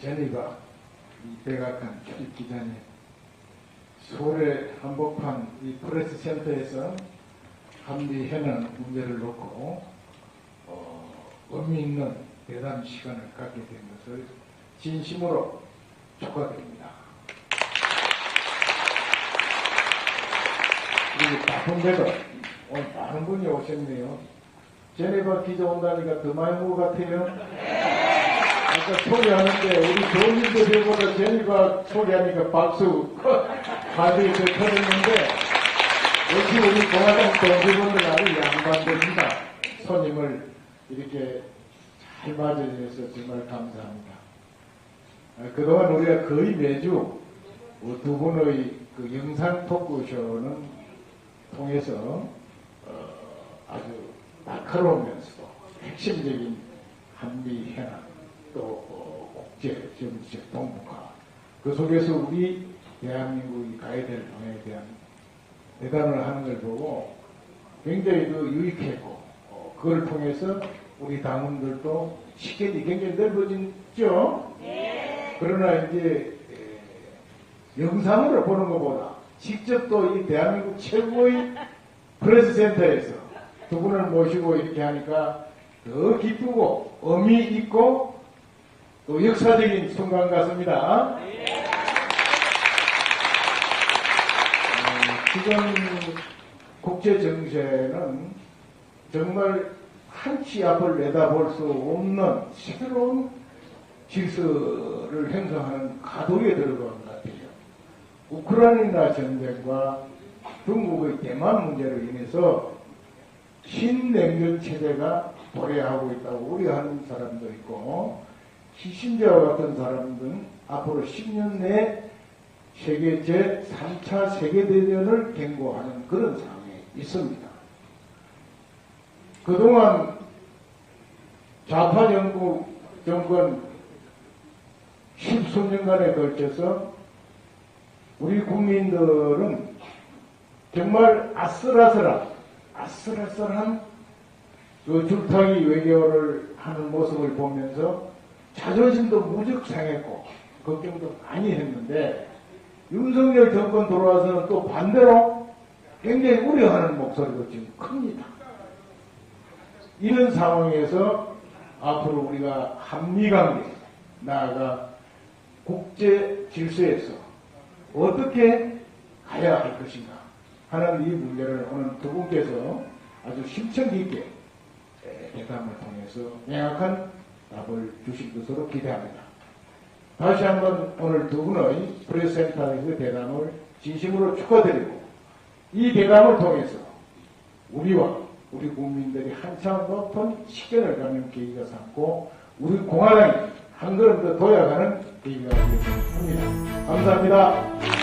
제니가 이 백악관 출입 기자님 서울의 한복판 이 프레스 센터에서 한미 해는 문제를 놓고 어, 의미 있는 대담 시간을 갖게 된 것을 진심으로 축하드립니다. 그리고 바쁜데도 오늘 많은 분이 오셨네요. 제네바 기자 온다니까 더 많이 온것 같아요. 아까 소개하는데 우리 교민들보다 제니가 소개하니까 박수 가득히 터졌는데 역시 우리 공화당 동지분들 아주 양반들입니다. 손님을 이렇게 잘 맞이해서 정말 감사합니다. 아, 그동안 우리가 거의 매주 그두 분의 그 영상 토크쇼는 통해서 날카로우면서도 핵심적인 한미 현안 또 어, 국제 정치적 동북아 그 속에서 우리 대한민국이 가야 될 방향에 대한 대단을 하는 걸 보고 굉장히 그 유익했고 어, 그걸 통해서 우리 당원들도 시간이 굉장히 넓어졌죠. 그러나 이제 에, 영상으로 보는 것보다 직접 또 이 대한민국 최고의 프레스 센터에서 두 분을 모시고 이렇게 하니까 더 기쁘고 의미 있고 또 역사적인 순간 같습니다. 어, 지금 국제 정세는 정말 한치 앞을 내다볼 수 없는 새로운 질서를 형성하는 가독에 들어간 것 같아요. 우크라이나 전쟁과 중국의 대만 문제로 인해서 신냉전 체제가 도래하고 있다고 우려하는 사람도 있고 키신저와 같은 사람들은 앞으로 10년 내에 세계 제3차 세계대전을 경고하는 그런 상황에 있습니다. 그동안 좌파 영국 정권 십수년간에 걸쳐서 우리 국민들은 정말 아슬아슬한, 아슬아슬한 그 줄타기 외교를 하는 모습을 보면서 자존심도 무척 상했고, 걱정도 많이 했는데, 윤석열 정권 들어와서는 또 반대로 굉장히 우려하는 목소리도 지금 큽니다. 이런 상황에서 앞으로 우리가 한미관계, 나아가 국제 질서에서 어떻게 가야 할 것인가 하는 이 문제를 오늘 두 분께서 아주 심층 깊게 에, 대담을 통해서 명확한 답을 주실 것으로 기대합니다. 다시 한번 오늘 두 분의 프레스센터에서 대담을 진심으로 축하드리고 이 대담을 통해서 우리와 우리 국민들이 한참 높은 식견을 갖는 계기가 삼고 우리 공화당이 한 걸음 더 도약하는 계기가 되었습니다. 감사합니다.